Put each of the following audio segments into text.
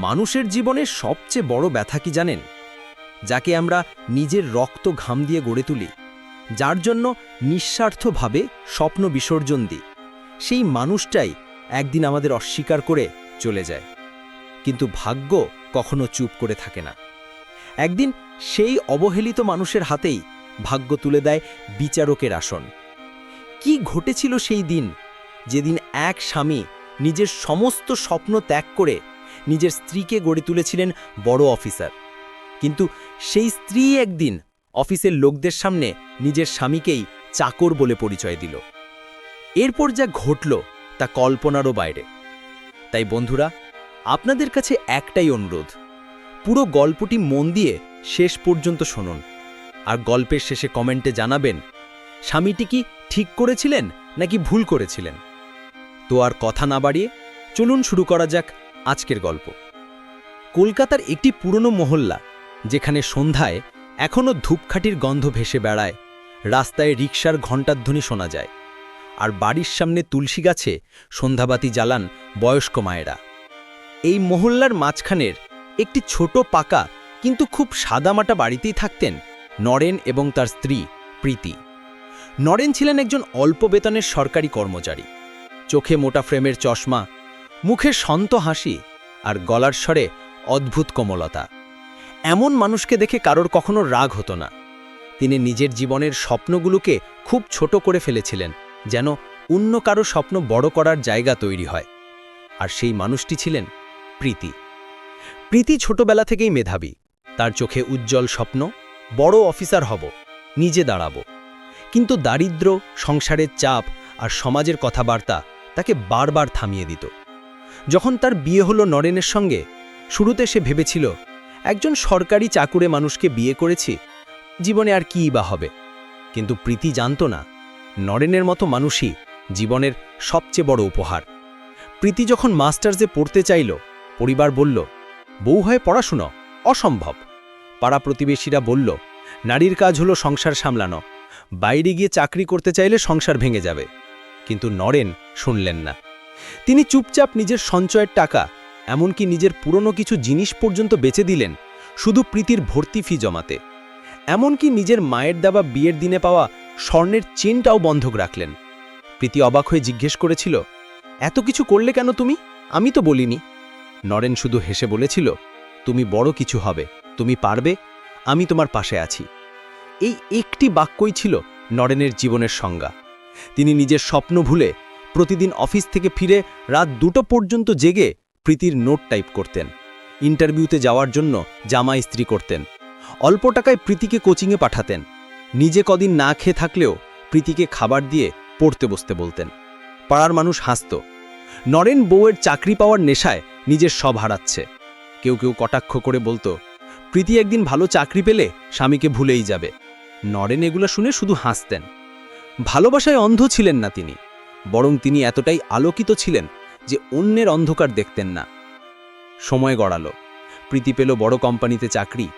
মানুষের জীবনের সবচেয়ে বড় ব্যথা কি জানেন? যাকে আমরা নিজের রক্ত ঘাম দিয়ে গড়ে তুলি, যার জন্য নিঃস্বার্থভাবে স্বপ্ন বিসর্জন দিই। সেই মানুষটাই একদিন আমাদের অস্বীকার করে চলে যায়। কিন্তু ভাগ্য কখনো চুপ করে থাকে না। একদিন সেই অবহেলিত মানুষের হাতেই ভাগ্য তুলে দেয় বিচারকের আসন। কি ঘটেছিল সেই দিন? যেদিন এক স্বামী নিজের সমস্ত স্বপ্ন ত্যাগ করে নিজের স্ত্রীকে গড়ে তুলেছিলেন বড় অফিসার। কিন্তু সেই স্ত্রী একদিন অফিসের লোকদের সামনে নিজের স্বামীকেই চাকর বলে পরিচয় দিল। এরপর যা ঘটল তা কল্পনারও বাইরে। তাই বন্ধুরা, আপনাদের কাছে একটাই অনুরোধ, পুরো গল্পটি মন দিয়ে শেষ পর্যন্ত শুনুন। আর গল্পের শেষে কমেন্টে জানাবেন, স্বামীটি কি ঠিক করেছিলেন নাকি ভুল করেছিলেন? তো আর কথা না বাড়িয়ে চলুন শুরু করা যাক আজকের গল্প। কলকাতার একটি পুরনো মহল্লা, যেখানে সন্ধ্যায় এখনও ধূপখাটির গন্ধ ভেসে বেড়ায়, রাস্তায় রিকশার ঘণ্টাধ্বনি শোনা যায়। আর বাড়ির সামনে তুলসী গাছে সন্ধ্যাবাতি জ্বালান বয়স্ক মায়েরা। এই মহল্লার মাঝখানের একটি ছোট পাকা, কিন্তু খুব সাদামাটা বাড়িতেই থাকতেন নরেন এবং তার স্ত্রী প্রীতি। নরেন ছিলেন একজন অল্প বেতনের সরকারি কর্মচারী। চোখে মোটা ফ্রেমের চশমা মুখে সন্ত হাসি আর গলার স্বরে অদ্ভুত কোমলতা। এমন মানুষকে দেখে কারোর কখনো রাগ হতো না। তিনি নিজের জীবনের স্বপ্নগুলোকে খুব ছোট করে ফেলেছিলেন, যেন অন্য কারও স্বপ্ন বড় করার জায়গা তৈরি হয়। আর সেই মানুষটি ছিলেন প্রীতি। প্রীতি ছোটবেলা থেকেই মেধাবী। তার চোখে উজ্জ্বল স্বপ্ন, বড় অফিসার হব, নিজে দাঁড়াব। কিন্তু দারিদ্র, সংসারের চাপ আর সমাজের কথাবার্তা তাকে বারবার থামিয়ে দিত। যখন তার বিয়ে হলো নরেনের সঙ্গে, শুরুতে সে ভেবেছিল, একজন সরকারি চাকুরে মানুষকে বিয়ে করেছি, জীবনে আর কী বা হবে? কিন্তু প্রীতি জানত না, নরেনের মতো মানুষই জীবনের সবচেয়ে বড় উপহার। প্রীতি যখন মাস্টার্সে পড়তে চাইল, পরিবার বলল, বউ হয়ে পড়াশুনো, অসম্ভব। পাড়া প্রতিবেশীরা বলল, নারীর কাজ হলো সংসার সামলানো, বাইরে গিয়ে চাকরি করতে চাইলে সংসার ভেঙে যাবে। কিন্তু নরেন শুনলেন না। তিনি চুপচাপ নিজের সঞ্চয়ের টাকা, এমনকি নিজের পুরনো কিছু জিনিস পর্যন্ত বেচে দিলেন, শুধু প্রীতির ভর্তি ফি জমাতে। এমনকি নিজের মায়ের দেওয়া বিয়ের দিনে পাওয়া স্বর্ণের চেনটাও বন্ধক রাখলেন। প্রীতি অবাক হয়ে জিজ্ঞেস করেছিল, এত কিছু করলে কেন তুমি? আমি তো বলিনি। নরেন শুধু হেসে বলেছিল, তুমি বড় কিছু হবে, তুমি পারবে, আমি তোমার পাশে আছি। এই একটি বাক্যই ছিল নরেনের জীবনের সংজ্ঞা। তিনি নিজের স্বপ্ন ভুলে প্রতিদিন অফিস থেকে ফিরে রাত দুটো পর্যন্ত জেগে প্রীতির নোট টাইপ করতেন। ইন্টারভিউতে যাওয়ার জন্য জামা ইস্ত্রি করতেন। অল্প টাকায় প্রীতিকে কোচিংয়ে পাঠাতেন। নিজে কদিন না খেয়ে থাকলেও প্রীতিকে খাবার দিয়ে পড়তে বসতে বলতেন। পাড়ার মানুষ হাসত। নরেন বউয়ের চাকরি পাওয়ার নেশায় নিজের সব হারাচ্ছে। কেউ কেউ কটাক্ষ করে বলতো, প্রীতি একদিন ভালো চাকরি পেলে স্বামীকে ভুলেই যাবে। নরেন এগুলো শুনে শুধু হাসতেন। ভালোবাসায় অন্ধ ছিলেন না তিনি। বরং তিনি এতটাই আলোকিত ছিলেন যে অন্যের অন্ধকার দেখতেন না। সময় গড়ালো। প্রীতি পেল বড় কোম্পানিতে চাকরি।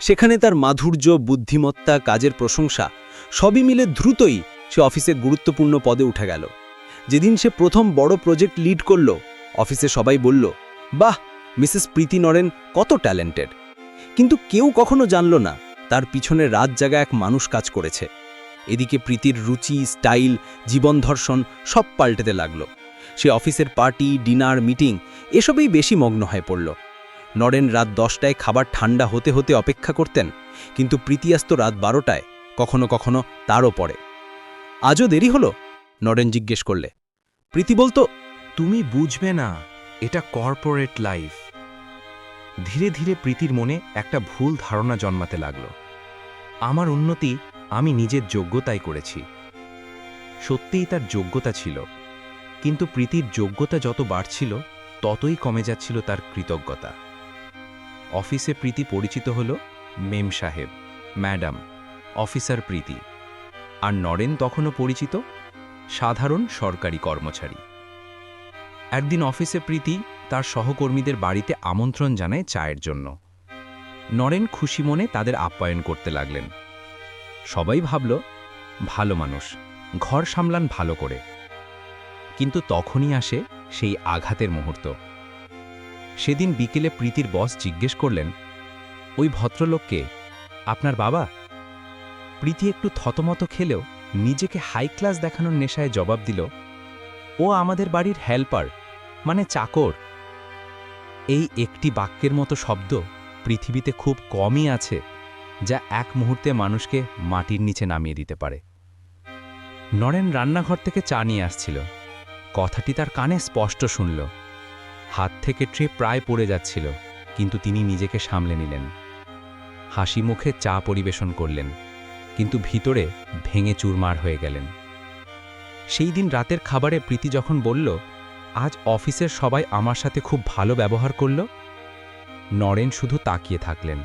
সেখানে তার মাধুর্য, বুদ্ধিমত্তা, কাজের প্রশংসা সবই মিলে দ্রুতই সে অফিসে গুরুত্বপূর্ণ পদে উঠে গেল। যেদিন সে প্রথম বড় প্রজেক্ট লিড করল, অফিসে সবাই বলল, বাহ, মিসেস প্রীতি নরেন কত ট্যালেন্টেড। কিন্তু কেউ কখনো জানল না, তার পিছনে রাত জাগা এক মানুষ কাজ করেছে। এদিকে প্রীতির রুচি, স্টাইল, জীবন ধর্ষণ সব পাল্টেতে লাগল। সে অফিসের পার্টি, ডিনার, মিটিং, এসবেই বেশি মগ্ন হয়ে পড়ল। নরেন রাত দশটায় খাবার ঠান্ডা হতে হতে অপেক্ষা করতেন, কিন্তু প্রীতি আসত রাত বারোটায়, কখনো কখনো তারও পড়ে আজও দেরি হলো? নরেন জিজ্ঞেস করলে। প্রীতি বলতো, তুমি বুঝবে না, এটা কর্পোরেট লাইফ। ধীরে ধীরে প্রীতির মনে একটা ভুল ধারণা জন্মাতে লাগল। আমার উন্নতি আমি নিজের যোগ্যতাই করেছি। সত্যিই তার যোগ্যতা ছিল। কিন্তু প্রীতির যোগ্যতা যত বাড়ছিল, ততই কমে যাচ্ছিল তার কৃতজ্ঞতা। অফিসে প্রীতি পরিচিত হল মেম সাহেব, ম্যাডাম, অফিসার প্রীতি। আর নরেন তখনও পরিচিত, সাধারণ সরকারি কর্মচারী। একদিন অফিসে প্রীতি তার সহকর্মীদের বাড়িতে আমন্ত্রণ জানায় চায়ের জন্য। নরেন খুশি মনে তাদের আপ্যায়ন করতে লাগলেন। সবাই ভাবল, ভালো মানুষ, ঘর সামলান ভালো করে। কিন্তু তখনই আসে সেই আঘাতের মুহূর্ত। সেদিন বিকেলে প্রীতির বস জিজ্ঞেস করলেন, ওই ভদ্রলোককে আপনার বাবা? প্রীতি একটু থতমত খেলেও নিজেকে হাই ক্লাস দেখানোর নেশায় জবাব দিল, ও আমাদের বাড়ির হেল্পার মানে চাকর। এই একটি বাক্যের মতো শব্দ পৃথিবীতে খুব কমই আছে। যা এক মুহূর্তে মানুষকে মাটির নিচে নামিয়ে দিতে পারে। নরেন রান্নাঘর থেকে চা নিয়ে আসছিল। কথাটি তার কানে স্পষ্ট শুনল। হাত থেকে ট্রে প্রায় পড়ে যাচ্ছিল, কিন্তু তিনি নিজেকে সামলে নিলেন। হাসি মুখে চা পরিবেশন করলেন, কিন্তু ভিতরে ভেঙে চুরমার হয়ে গেলেন। সেই দিন রাতের খাবারে প্রীতি যখন বলল, আজ অফিসের সবাই আমার সাথে খুব ভালো ব্যবহার করল? নরেন শুধু তাকিয়ে থাকলেন।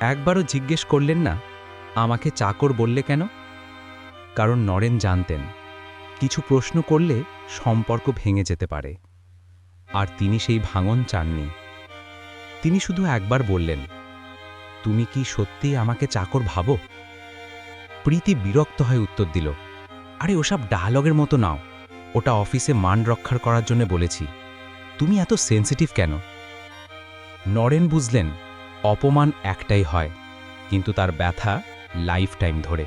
একবারও জিজ্ঞেস করলেন না? আমাকে চাকর বললে কেন? কারণ নরেন জানতেন, কিছু প্রশ্ন করলে সম্পর্ক ভেঙে যেতে পারে। আর তিনি সেই ভাঙন চাননি। তিনি শুধু একবার বললেন, তুমি কি সত্যিই আমাকে চাকর ভাবো? প্রীতি বিরক্ত হয়ে উত্তর দিল, আরে ওসব ডায়ালগের মতো নাও। ওটা অফিসে মান রক্ষার করার জন্য বলেছি। তুমি এত সেন্সিটিভ কেন? নরেন বুঝলেন অপমান একটাই হয়, কিন্তু তার ব্যথা লাইফ টাইম ধরে।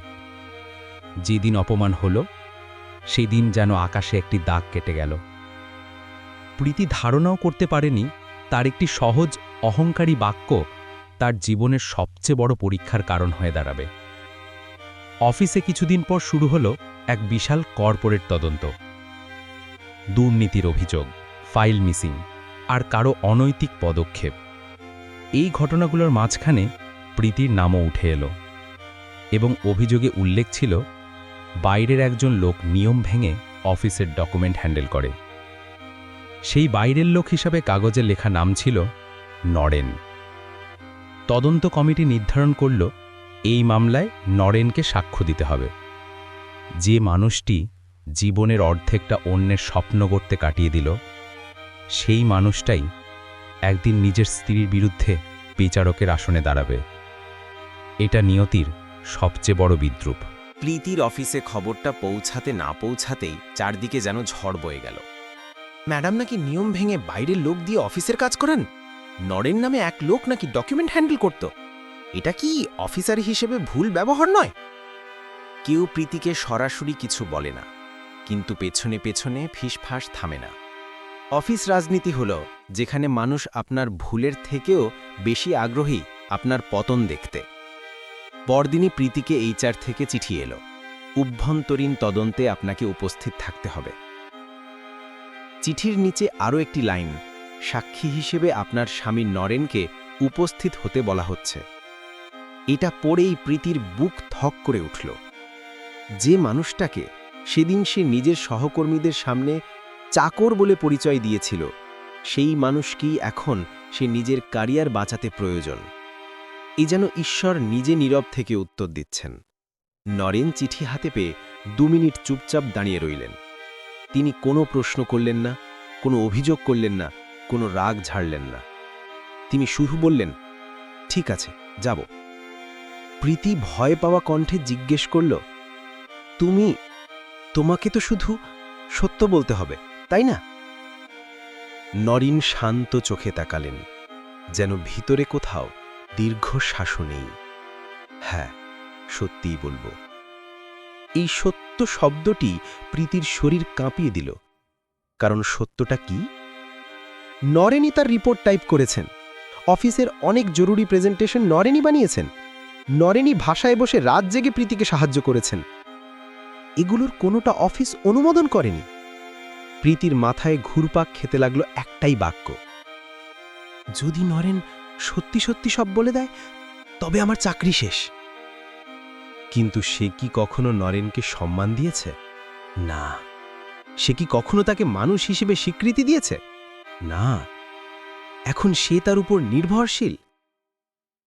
যেদিন অপমান হলো সেই দিন যেন আকাশে একটি দাগ কেটে গেল। প্রীতি ধারণাও করতে পারেনি, তার একটি সহজ, অহংকারী বাক্য তার জীবনের সবচেয়ে বড় পরীক্ষার কারণ হয়ে দাঁড়াবে। অফিসে কিছুদিন পর শুরু হলো এক বিশাল কর্পোরেট তদন্ত। দুর্নীতির অভিযোগ, ফাইল মিসিং, আর কারও অনৈতিক পদক্ষেপ। এই ঘটনাগুলোর মাঝখানে প্রীতির নামও উঠে এলো এবং অভিযোগে উল্লেখ ছিল, বাইরের একজন লোক নিয়ম ভেঙে অফিসের ডকুমেন্ট হ্যান্ডেল করে। সেই বাইরের লোক হিসাবে কাগজে লেখা নাম ছিল নরেন। তদন্ত কমিটি নির্ধারণ করল, এই মামলায় নরেনকে সাক্ষ্য দিতে হবে। যে মানুষটি জীবনের অর্ধেকটা অন্যের স্বপ্ন করতে কাটিয়ে দিল, সেই মানুষটাই একদিন নিজের স্ত্রীর বিরুদ্ধে বিচারকের আসনে দাঁড়াবে। এটা নিয়তির সবচেয়ে বড় বিদ্রুপ। প্রীতির অফিসে খবরটা পৌঁছাতে না পৌঁছাতেই চারদিকে যেন ঝড় বয়ে গেল। ম্যাডাম নাকি নিয়ম ভেঙে বাইরের লোক দিয়ে অফিসের কাজ করান? নরেন নামে এক লোক নাকি ডকুমেন্ট হ্যান্ডেল করত? এটা কি অফিসার হিসেবে ভুল ব্যবহার নয়? কেউ প্রীতিকে সরাসরি কিছু বলে না, কিন্তু পেছনে পেছনে ফিসফাস থামে না। অফিস রাজনীতি হল যেখানে মানুষ আপনার ভুলের থেকেও বেশি আগ্রহী আপনার পতন দেখতে। পরদিনই প্রীতিকে এইচআর থেকে চিঠি এলো। অভ্যন্তরীণ তদন্তে আপনাকে উপস্থিত থাকতে হবে। চিঠির নিচে আরও একটি লাইন, সাক্ষী হিসেবে আপনার স্বামী নরেনকে উপস্থিত হতে বলা হচ্ছে। এটা পড়েই প্রীতির বুক থক করে উঠল। যে মানুষটাকে সেদিন সে নিজের সহকর্মীদের সামনে চাকর বলে পরিচয় দিয়েছিল সেই মানুষকেই এখন সে নিজের কারিয়ার বাঁচাতে প্রয়োজন? এ যেন ঈশ্বর নিজে নীরব থেকে উত্তর দিচ্ছেন। নরেন চিঠি হাতে পেয়ে দু মিনিট চুপচাপ দাঁড়িয়ে রইলেন। তিনি কোনো প্রশ্ন করলেন না, কোনো অভিযোগ করলেন না, কোনো রাগ ঝাড়লেন না। তিনি শুধু বললেন, ঠিক আছে, যাব। প্রীতি ভয় পাওয়া কণ্ঠে জিজ্ঞেস করল, তুমি, তোমাকে তো শুধু সত্য বলতে হবে, তাই না? নরিন শান্ত চোখে তাকালেন, যেন ভিতরে কোথাও দীর্ঘ নেই। হ্যাঁ সত্যিই বলব। এই সত্য শব্দটি প্রীতির শরীর কাঁপিয়ে দিল। কারণ সত্যটা কি? নরেনই তার রিপোর্ট টাইপ করেছেন। অফিসের অনেক জরুরি প্রেজেন্টেশন নরেনই বানিয়েছেন। নরেনই ভাষায় বসে রাত জেগে প্রীতিকে সাহায্য করেছেন। এগুলোর কোনোটা অফিস অনুমোদন করেনি। প্রীতির মাথায় ঘুরপাক খেতে লাগল একটাই বাক্য। যদি নরেন সত্যি সত্যি সব বলে দেয়, তবে আমার চাকরি শেষ। কিন্তু সে কি কখনো নরেনকে সম্মান দিয়েছে? না। সে কি কখনো তাকে মানুষ হিসেবে স্বীকৃতি দিয়েছে? না। এখন সে তার উপর নির্ভরশীল?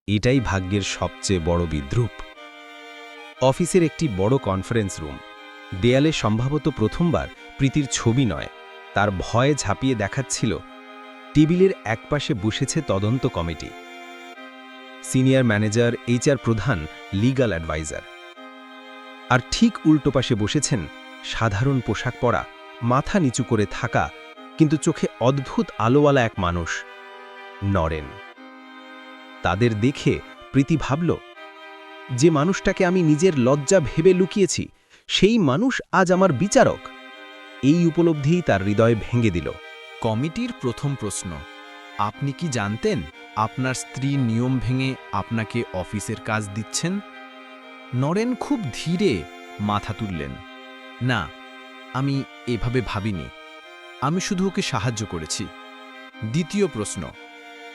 এটাই ভাগ্যের সবচেয়ে বড় বিদ্রুপ। অফিসের একটি বড় কনফারেন্স রুম। দেয়ালে সম্ভবত প্রথমবার প্রীতির ছবি নয়, তার ভয়ে ঝাঁপিয়ে দেখাচ্ছিল। টেবিলের একপাশে বসেছে তদন্ত কমিটি। সিনিয়র ম্যানেজার, এইচআর প্রধান, লিগাল অ্যাডভাইজার। আর ঠিক উল্টো পাশে বসেছেন সাধারণ পোশাক পরা, মাথা নিচু করে থাকা, কিন্তু চোখে অদ্ভুত আলোওয়ালা এক মানুষ, নরেন। তাদের দেখে প্রীতি ভাবল, যে মানুষটাকে আমি নিজের লজ্জা ভেবে লুকিয়েছি, সেই মানুষ আজ আমার বিচারক। এই উপলব্ধিই তার হৃদয় ভেঙে দিল। কমিটির প্রথম প্রশ্ন, আপনি কি জানতেন আপনার স্ত্রী নিয়ম ভেঙে আপনাকে অফিসের কাজ দিচ্ছেন? নরেন খুব ধীরে মাথা তুললেন, না, আমি এভাবে ভাবিনি। আমি শুধু ওকে সাহায্য করেছি। দ্বিতীয় প্রশ্ন,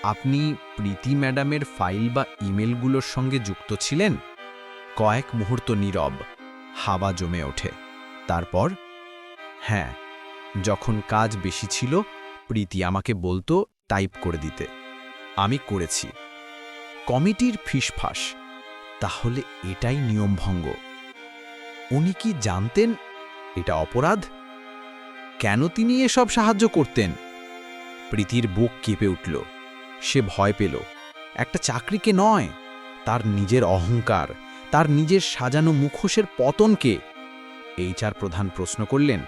আপনি প্রীতি ম্যাডামের ফাইল বা ইমেলগুলোর সঙ্গে যুক্ত ছিলেন? কয়েক মুহূর্ত নীরব, হাওয়া জমে ওঠে। তারপর হ্যাঁ যখন কাজ বেশি ছিল, প্রীতি আমাকে বলতো টাইপ করে দিতে। আমি করেছি। কমিটির ফিসফাস। তাহলে এটাই নিয়মভঙ্গ। উনি কি জানতেন এটা অপরাধ? কেন তিনি এসব সাহায্য করতেন? প্রীতির বুক কেঁপে উঠল। সে ভয় পেল। একটা চাকরিকে নয়, তার নিজের অহংকার, তার নিজের সাজানো মুখোশের পতনকে। এইচআর প্রধান প্রশ্ন করলেন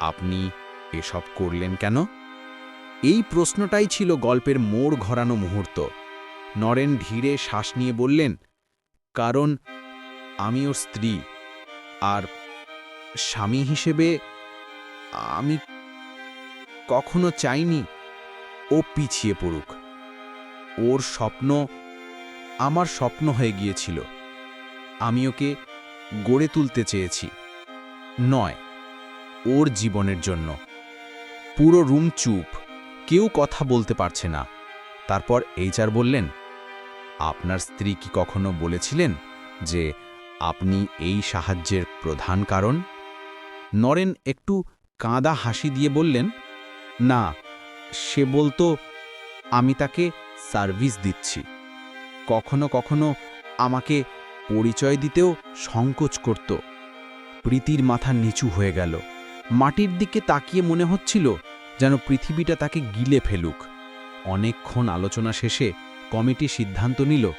আপনি এসব করলেন কেন? এই প্রশ্নটাই ছিল গল্পের মোড় ঘরানো মুহূর্ত। নরেন ধীরে শ্বাস নিয়ে বললেন, কারণ আমি ওর স্ত্রী, আর স্বামী হিসেবে আমি কখনো চাইনি ও পিছিয়ে পড়ুক। ওর স্বপ্ন আমার স্বপ্ন হয়ে গিয়েছিল। আমি ওকে গড়ে তুলতে চেয়েছি। নয় ওর জীবনের জন্য। পুরো রুম চুপ, কেউ কথা বলতে পারছে না। তারপর এইচআর বললেন, আপনার স্ত্রী কি কখনো বলেছিলেন যে আপনি এই সাহায্যের প্রধান কারণ? নরেন একটু কাঁদা হাসি দিয়ে বললেন, না, সে বলতো আমি তাকে সার্ভিস দিচ্ছি। কখনো কখনো আমাকে পরিচয় দিতেও সংকোচ করত। প্রীতির মাথা নিচু হয়ে গেল। মাটির দিকে তাকিয়ে মনে হচ্ছিল যেন পৃথিবীটা তাকে গিলে ফেলুক। অনেকক্ষণ আলোচনা শেষে কমিটি সিদ্ধান্ত নিল,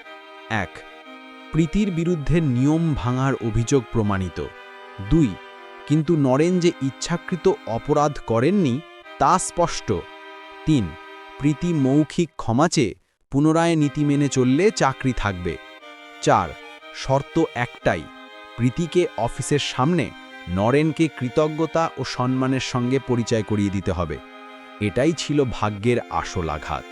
এক, প্রীতির বিরুদ্ধে নিয়ম ভাঙার অভিযোগ প্রমাণিত। দুই, কিন্তু নরেন যে ইচ্ছাকৃত অপরাধ করেননি তা স্পষ্ট। তিন, প্রীতি মৌখিক ক্ষমা চেয়ে পুনরায় নীতি মেনে চললে চাকরি থাকবে। চার, শর্ত একটাই, প্রীতিকে অফিসের সামনে নরেনকে কৃতজ্ঞতা ও সম্মানের সঙ্গে পরিচয় করিয়ে দিতে হবে। এটাই ছিল ভাগ্যের আসল আঘাত।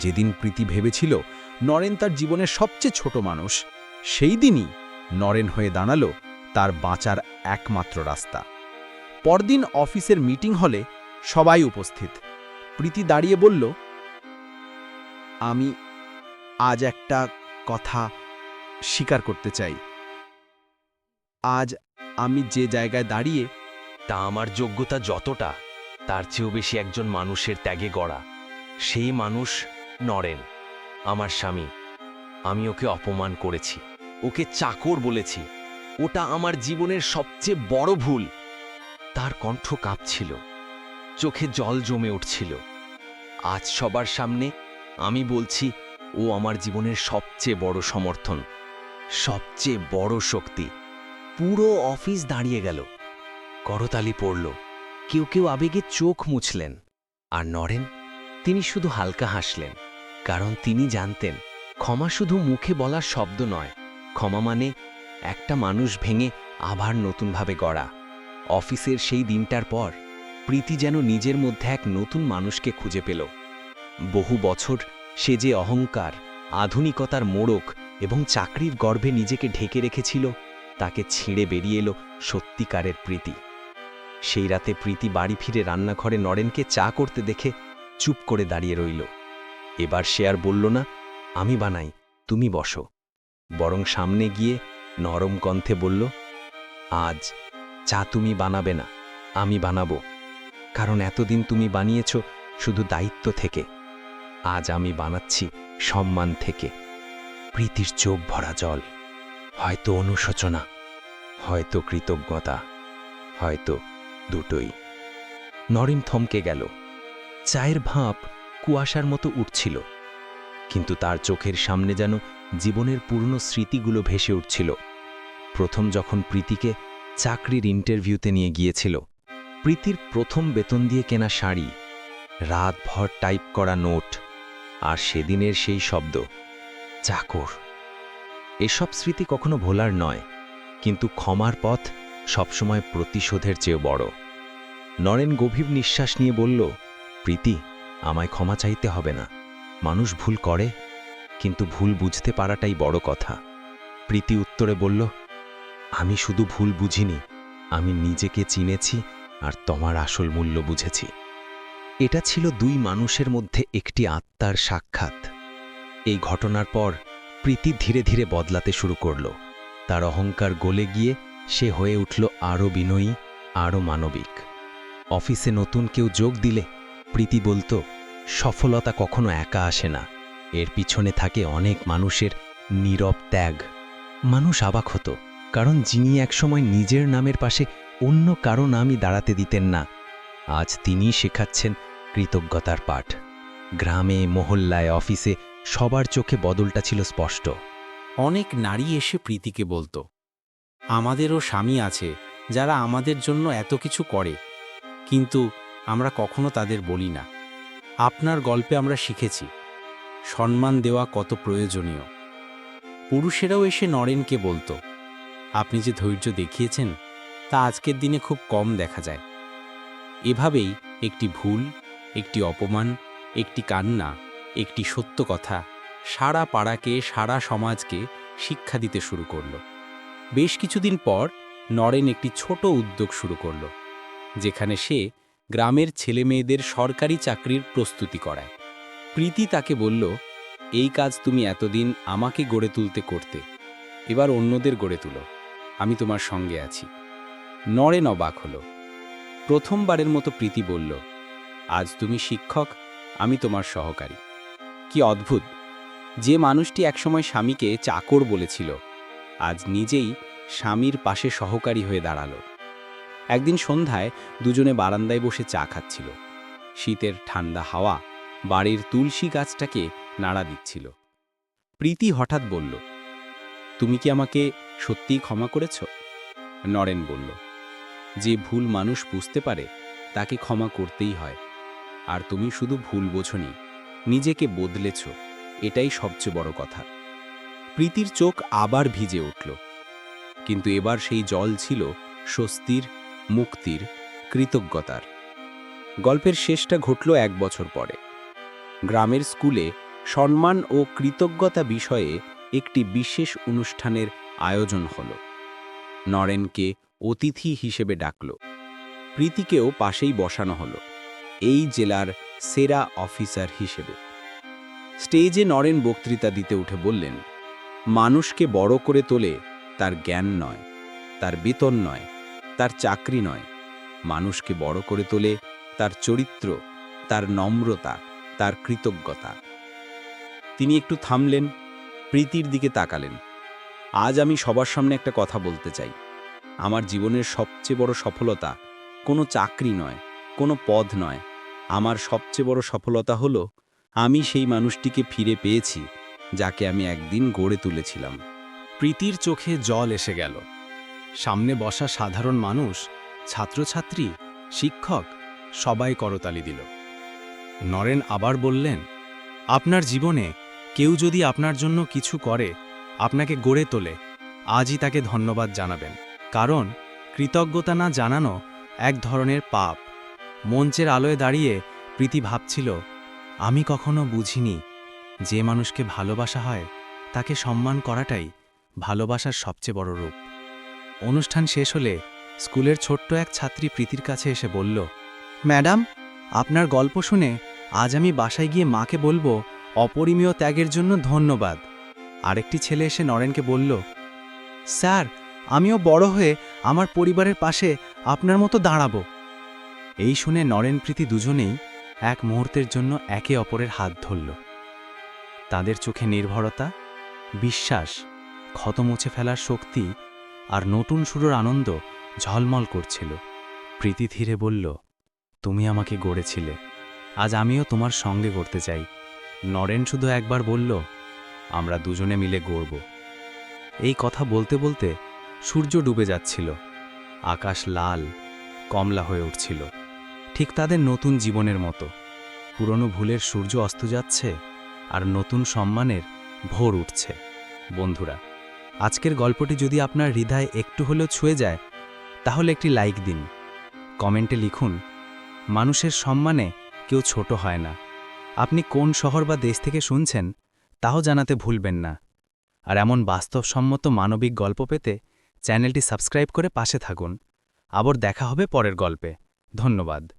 যেদিন প্রীতি ভেবেছিল নরেন তার জীবনের সবচেয়ে ছোট মানুষ, সেই দিনই নরেন হয়ে দাঁড়াল তার বাঁচার একমাত্র রাস্তা। পরদিন অফিসের মিটিং হলে সবাই উপস্থিত। প্রীতি দাঁড়িয়ে বলল, আমি আজ একটা কথা স্বীকার করতে চাই। আজ আমি যে জায়গায় দাঁড়িয়ে তা আমার যোগ্যতা যতটা, তার চেয়েও বেশি একজন মানুষের ত্যাগে গড়া। সেই মানুষ নরেন, আমার স্বামী। আমি ওকে অপমান করেছি, ওকে চাকর বলেছি। ওটা আমার জীবনের সবচেয়ে বড় ভুল। তার কণ্ঠ কাঁপছিল, চোখে জল জমে উঠছিল। আজ সবার সামনে আমি বলছি, ও আমার জীবনের সবচেয়ে বড় সমর্থন, সবচেয়ে বড় শক্তি। পুরো অফিস দাঁড়িয়ে গেল। করতালি পড়ল। কেউ কেউ আবেগে চোখ মুছলেন। আর নরেন, তিনি শুধু হালকা হাসলেন, কারণ তিনি জানতেন, ক্ষমা শুধু মুখে বলার শব্দ নয়, ক্ষমা মানে একটা মানুষ ভেঙে আবার নতুনভাবে গড়া। অফিসের সেই দিনটার পর, প্রীতি যেন নিজের মধ্যে এক নতুন মানুষকে খুঁজে পেল। বহু বছর সে যে অহংকার, আধুনিকতার মোড়ক এবং চাকরির গর্ভে নিজেকে ঢেকে রেখেছিল তাকে ছিঁড়ে বেরিয়ে এলো সত্যিকারের প্রীতি। সেই রাতে প্রীতি বাড়ি ফিরে রান্নাঘরে নরেনকে চা করতে দেখে চুপ করে দাঁড়িয়ে রইল। এবার সে আর বলল না, আমি বানাই, তুমি বসো। বরং সামনে গিয়ে নরম কণ্ঠে বলল, আজ চা তুমি বানাবে না, আমি বানাবো। কারণ এতদিন তুমি বানিয়েছ শুধু দায়িত্ব থেকে। আজ আমি বানাচ্ছি সম্মান থেকে। প্রীতির চোখ ভরা জল। হয়তো অনুশোচনা, হয়তো কৃতজ্ঞতা, হয়তো দুটোই। নরেন থমকে গেল। চায়ের ভাঁপ কুয়াশার মতো উঠছিল, কিন্তু তার চোখের সামনে যেন জীবনের পুরনো স্মৃতিগুলো ভেসে উঠছিল। প্রথম যখন প্রীতিকে চাকরির ইন্টারভিউতে নিয়ে গিয়েছিল, প্রীতির প্রথম বেতন দিয়ে কেনা শাড়ি, রাতভর টাইপ করা নোট আর সেদিনের সেই শব্দ, চাকর। এসব স্মৃতি কখনো ভোলার নয়, কিন্তু ক্ষমার পথ সবসময় প্রতিশোধের চেয়ে বড়। নরেন গভীর নিঃশ্বাস নিয়ে বলল, প্রীতি, আমায় ক্ষমা চাইতে হবে না। মানুষ ভুল করে, কিন্তু ভুল বুঝতে পারাটাই বড় কথা। প্রীতি উত্তরে বলল, আমি শুধু ভুল বুঝিনি, আমি নিজেকে চিনেছি আর তোমার আসল মূল্য বুঝেছি। এটা ছিল দুই মানুষের মধ্যে একটি আত্মার সাক্ষাৎ। এই ঘটনার পর প্রীতি ধীরে ধীরে বদলাতে শুরু করল। তার অহংকার গলে গিয়ে সে হয়ে উঠল আরও বিনয়ী, আরও মানবিক। অফিসে নতুন কেউ যোগ দিলে, প্রীতি বলতো, সফলতা কখনো একা আসে না। এর পিছনে থাকে অনেক মানুষের নীরব ত্যাগ। মানুষ অবাক হতো, কারণ যিনি একসময় নিজের নামের পাশে অন্য কারও নামই দাঁড়াতে দিতেন না। আজ তিনি শেখাচ্ছেন কৃতজ্ঞতার পাঠ। গ্রামে, মহল্লায়, অফিসে সবার চোখে বদলটা ছিল স্পষ্ট। অনেক নারী এসে প্রীতিকে বলতো, আমাদেরও স্বামী আছে, যারা আমাদের জন্য এত কিছু করে, কিন্তু আমরা কখনো তাদের বলি না। আপনার গল্পে আমরা শিখেছি, সম্মান দেওয়া কত প্রয়োজনীয়। পুরুষেরাও এসে নরেনকে বলতো, আপনি যে ধৈর্য দেখিয়েছেন, তা আজকের দিনে খুব কম দেখা যায়। এভাবেই একটি ভুল, একটি অপমান, একটি কান্না একটি সত্য কথা। সারা পাড়াকে, সারা সমাজকে শিক্ষা দিতে শুরু করল। বেশ কিছুদিন পর নরেন একটি ছোট উদ্যোগ শুরু করল, যেখানে সে গ্রামের ছেলেমেয়েদের সরকারি চাকরির প্রস্তুতি করায়। প্রীতি তাকে বলল, এই কাজ তুমি এতদিন আমাকে গড়ে তুলতে করতে, এবার অন্যদের গড়ে তুলো, আমি তোমার সঙ্গে আছি। নরেন অবাক হল। প্রথমবারের মতো প্রীতি বলল, আজ তুমি শিক্ষক, আমি তোমার সহকারী। কি অদ্ভুত। যে মানুষটি একসময় স্বামীকে চাকর বলেছিল, আজ নিজেই স্বামীর পাশে সহকারী হয়ে দাঁড়াল। একদিন সন্ধ্যায় দুজনে বারান্দায় বসে চা খাচ্ছিল। শীতের ঠান্ডা হাওয়া বাড়ির তুলসী গাছটাকে নাড়া দিচ্ছিল। প্রীতি হঠাৎ বলল, তুমি কি আমাকে সত্যিই ক্ষমা করেছ? নরেন বলল, যে ভুল মানুষ বুঝতে পারে, তাকে ক্ষমা করতেই হয়। আর তুমি শুধু ভুল বোঝনি নিজেকে বদলেছ, এটাই সবচেয়ে বড় কথা। প্রীতির চোখ আবার ভিজে উঠল। কিন্তু এবার সেই জল ছিল স্বস্তির, মুক্তির, কৃতজ্ঞতার। গল্পের শেষটা ঘটল এক বছর পরে। গ্রামের স্কুলে সম্মান ও কৃতজ্ঞতা বিষয়ে একটি বিশেষ অনুষ্ঠানের আয়োজন হল। নরেনকে অতিথি হিসেবে ডাকল। প্রীতিকেও পাশেই বসানো হলো। এই জেলার সেরা অফিসার হিসেবে। স্টেজে নরেন বক্তৃতা দিতে উঠে বললেন, মানুষকে বড় করে তোলে তার জ্ঞান নয়, তার বেতন নয়, তার চাকরি নয়। মানুষকে বড় করে তোলে তার চরিত্র, তার নম্রতা, তার কৃতজ্ঞতা। তিনি একটু থামলেন, প্রীতির দিকে তাকালেন। আজ আমি সবার সামনে একটা কথা বলতে চাই। আমার জীবনের সবচেয়ে বড় সফলতা কোনো চাকরি নয়, কোনো পদ নয় আমার সবচেয়ে বড় সফলতা হলো, আমি সেই মানুষটিকে ফিরে পেয়েছি, যাকে আমি একদিন গড়ে তুলেছিলাম। প্রীতির চোখে জল এসে গেল। সামনে বসা সাধারণ মানুষ, ছাত্রছাত্রী, শিক্ষক, সবাই করতালি দিল। নরেন আবার বললেন, আপনার জীবনে কেউ যদি আপনার জন্য কিছু করে, আপনাকে গড়ে তোলে, আজই তাকে ধন্যবাদ জানাবেন। কারণ কৃতজ্ঞতা না জানানো এক ধরনের পাপ। মঞ্চের আলোয় দাঁড়িয়ে প্রীতি ভাবছিল, আমি কখনো বুঝিনি যে মানুষকে ভালোবাসা হয়, তাকে সম্মান করাটাই ভালোবাসার সবচেয়ে বড় রূপ। অনুষ্ঠান শেষ হলে স্কুলের ছোট্ট এক ছাত্রী প্রীতির কাছে এসে বলল, ম্যাডাম, আপনার গল্প শুনে আজ আমি বাসায় গিয়ে মাকে বলব, অপরিমীয় ত্যাগের জন্য ধন্যবাদ। আরেকটি ছেলে এসে নরেনকে বলল, স্যার, আমিও বড় হয়ে আমার পরিবারের পাশে আপনার মতো দাঁড়াবো। এই শুনে নরেন প্রীতি দুজনেই এক মুহূর্তের জন্য একে অপরের হাত ধরল। তাদের চোখে নির্ভরতা, বিশ্বাস ক্ষত মুছে ফেলার শক্তি আর নতুন শুরুর আনন্দ ঝলমল করছিল। প্রীতি ধীরে বলল, তুমি আমাকে গড়েছিলে। আজ আমিও তোমার সঙ্গে গড়তে চাই। নরেন শুধু একবার বলল, আমরা দুজনে মিলে গড়ব। এই কথা বলতে বলতে সূর্য ডুবে যাচ্ছিল। আকাশ লাল, কমলা হয়ে উঠছিল। ঠিক তাদের নতুন জীবনের মতো। পুরনো ভুলের সূর্য অস্ত যাচ্ছে আর নতুন সম্মানের ভোর উঠছে। বন্ধুরা, আজকের গল্পটি যদি আপনার হৃদয় একটু হলেও ছুঁয়ে যায়, তাহলে একটি লাইক দিন। কমেন্টে লিখুন, মানুষের সম্মানে কেউ ছোট হয় না। আপনি কোন শহর বা দেশ থেকে শুনছেন, তাও জানাতে ভুলবেন না। আর এমন বাস্তবসম্মত মানবিক গল্প পেতে চ্যানেলটি সাবস্ক্রাইব করে পাশে থাকুন। আবার দেখা হবে পরের গল্পে। ধন্যবাদ।